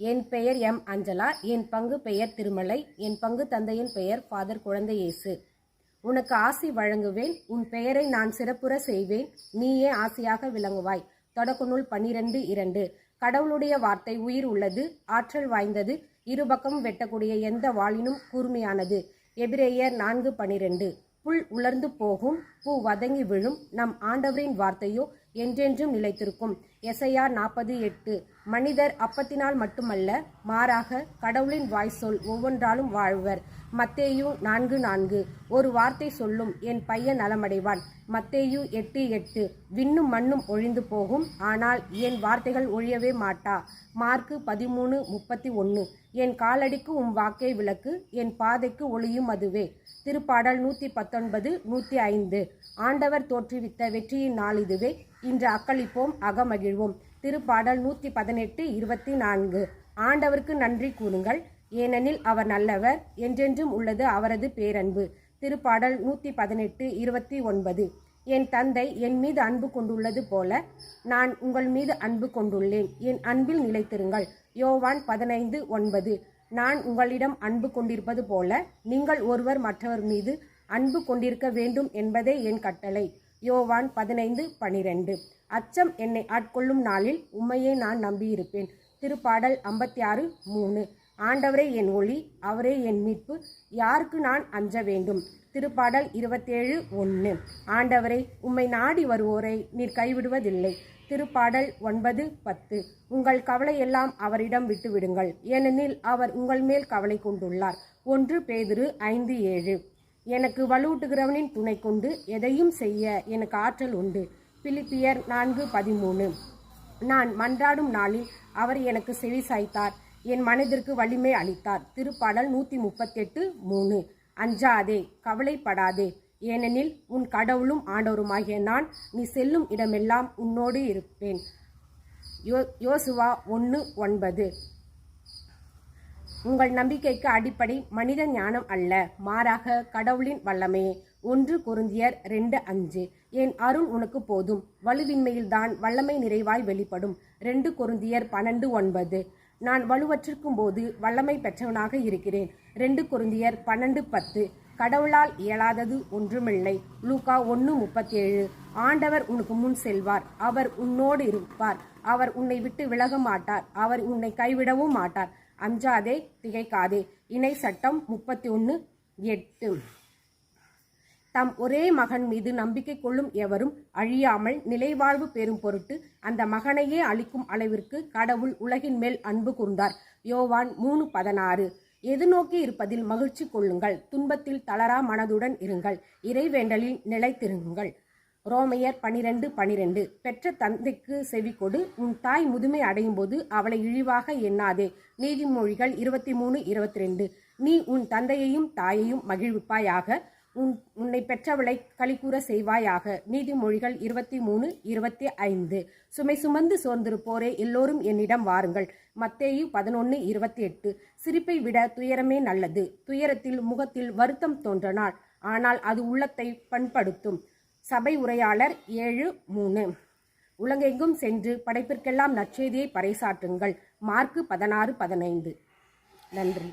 என் பெயர் எம். அஞ்சலா. என் பங்கு பெயர் திருமலை. என் பங்கு தந்தையின் பெயர் ஃபாதர் குழந்தை இயேசு. உனக்கு ஆசி வழங்குவேன். உன் பெயரை நான் சிறப்புற செய்வேன். நீயே ஆசியாக விளங்குவாய். தொடக்க நூல் பன்னிரண்டு இரண்டு. கடவுளுடைய வார்த்தை உயிர் உள்ளது ஆற்றல் வாய்ந்தது இருபக்கம் வெட்டக்கூடிய எந்த வாளினும் கூர்மையானது. எபிரேயர் நான்கு பனிரெண்டு புல் உலர்ந்து போகும் பூ வதங்கி விழும் நம் ஆண்டவரின் வார்த்தையோ என்றென்றும் நிலைத்திருக்கும். எசையா நாற்பது எட்டு. மனிதர் அப்பத்தினால் மட்டுமல்ல மாறாக கடவுளின் வாய் சொல் ஒவ்வொன்றாலும் வாழ்வர். மத்தேயு நான்கு நான்கு. ஒரு வார்த்தை சொல்லும் என் பையன் நலமடைவான். மத்தேயு எட்டு எட்டு. விண்ணும் மண்ணும் ஒழிந்து போகும். ஆனால் என் வார்த்தைகள் ஒழியவே மாட்டா. மார்க்கு பதிமூணு முப்பத்தி ஒன்று என் காலடிக்கு உம் வாக்கை விளக்கு. என் பாதைக்கு ஒளியும் அதுவே. திருப்பாடல் நூற்றி பத்தொன்பது நூற்றி ஐந்து. ஆண்டவர் தோற்றுவித்த வெற்றியின் நாள் இதுவே. இன்று அக்களிப்போம் மகிழ்வோம் திருப்பாடல் நூற்றி பதினெட்டு இருபத்தி நான்கு. ஆண்டவருக்கு நன்றி கூறுங்கள். ஏனெனில் அவர் நல்லவர் என்றென்றும் உள்ளது அவரது பேரன்பு. திருப்பாடல் நூற்றி பதினெட்டு இருபத்தி ஒன்பது. என் தந்தை என் மீது அன்பு கொண்டுள்ளது போல நான் உங்கள் மீது அன்பு கொண்டுள்ளேன். என் அன்பில் நிலைத்திருங்கள். யோவான் பதினைந்து ஒன்பது. நான் உங்களிடம் அன்பு கொண்டிருப்பது போல நீங்கள் ஒருவர் மற்றவர் மீது அன்பு கொண்டிருக்க வேண்டும் என்பதே என் கட்டளை. யோவான் பதினைந்து பனிரெண்டு. அச்சம் என்னை ஆட்கொள்ளும் நாளில் உம்மையே நான் நம்பியிருப்பேன். திருப்பாடல் ஐம்பத்தி ஆறு மூணு. ஆண்டவரே என் ஒளி அவரே என் மீட்பு யாருக்கு நான் அஞ்ச வேண்டும்? திருப்பாடல் இருபத்தேழு ஒன்று ஆண்டவரை உம்மை நாடி வருவோரை நீர் கைவிடுவதில்லை. திருப்பாடல் ஒன்பது பத்து. உங்கள் கவலையெல்லாம் அவரிடம் விட்டுவிடுங்கள். ஏனெனில் அவர் உங்கள் மேல் கவலை கொண்டுள்ளார். ஒன்று பேதிரு ஐந்து ஏழு. எனக்கு வலுவூட்டுகிறவனின் துணை கொண்டு எதையும் செய்ய எனக்கு ஆற்றல் உண்டு. பிலிப்பியர் நான்கு பதிமூணு. நான் மன்றாடும் நாளில் அவர் எனக்கு செவி சாய்த்தார். என் மனதிற்கு வலிமை அளித்தார். திருப்பாடல் நூற்றி முப்பத்தெட்டு மூணு. அஞ்சாதே கவலைப்படாதே. ஏனெனில் உன் கடவுளும் ஆண்டவருமாகிய நான் நீ செல்லும் இடமெல்லாம் உன்னோடு இருப்பேன். யோ யோசுவா ஒன்று ஒன்பது. உங்கள் நம்பிக்கைக்கு அடிப்படை மனித ஞானம் அல்ல. மாறாக கடவுளின் வல்லமே. ஒன்று குருந்தியர் ரெண்டு அஞ்சு. என் அருள் உனக்கு போதும். வலுவின்மையில்தான் வல்லமை நிறைவாய் வெளிப்படும். ரெண்டு குருந்தியர் பன்னெண்டு ஒன்பது. நான் வலுவற்றிருக்கும் போது வல்லமை பெற்றவனாக இருக்கிறேன். ரெண்டு குருந்தியர் பன்னெண்டு பத்து. கடவுளால் இயலாதது ஒன்றுமில்லை. லூகா ஒன்று முப்பத்தேழு. ஆண்டவர் உனக்கு முன் செல்வார். அவர் உன்னோடு இருப்பார். அவர் உன்னை விட்டு விலக மாட்டார் அவர் உன்னை கைவிடவும் மாட்டார். அஞ்சாதே திகைக்காதே. இணை சட்டம் முப்பத்தி ஒன்று எட்டு. தம் ஒரே மகன் மீது நம்பிக்கை கொள்ளும் எவரும் அழியாமல் நிலைவாழ்வு பெறும் பொருட்டு அந்த மகனையே அளிக்கும் அளவிற்கு கடவுள் உலகின் மேல் அன்பு கூர்ந்தார். யோவான் மூணு பதினாறு. எது நோக்கி இருப்பதில் மகிழ்ச்சி கொள்ளுங்கள். துன்பத்தில் தளரா மனதுடன் இருங்கள். இறைவேண்டலில் நிலைத்திருங்கள். ரோமையர் பனிரெண்டு பனிரெண்டு. பெற்ற தந்தைக்கு செவி கொடு உன் தாய் முதுமை அடையும் போது அவளை இழிவாக எண்ணாதே. நீதிமொழிகள் இருபத்தி மூணு இருபத்தி ரெண்டு நீ உன் தந்தையையும் தாயையும் மகிழ்விப்பாயாக உன் உன்னை பெற்றவளை களிக்கூற செய்வாயாக. நீதிமொழிகள் இருபத்தி மூணு இருபத்தி ஐந்து சுமை சுமந்து சோர்ந்திருப்போரே எல்லோரும் என்னிடம் வாருங்கள். மத்தேயு பதினொன்று இருபத்தி எட்டு சிரிப்பை விட துயரமே நல்லது. துயரத்தில் முகத்தில் வருத்தம் தோன்றனால் ஆனால் அது உள்ளத்தை பண்படுத்தும். சபை உரையாளர் ஏழு மூணு. உலகெங்கும் சென்று படைப்பிற்கெல்லாம் நற்செய்தியை பறைசாற்றுங்கள். மார்க்கு பதினாறு பதினைந்து. நன்றி.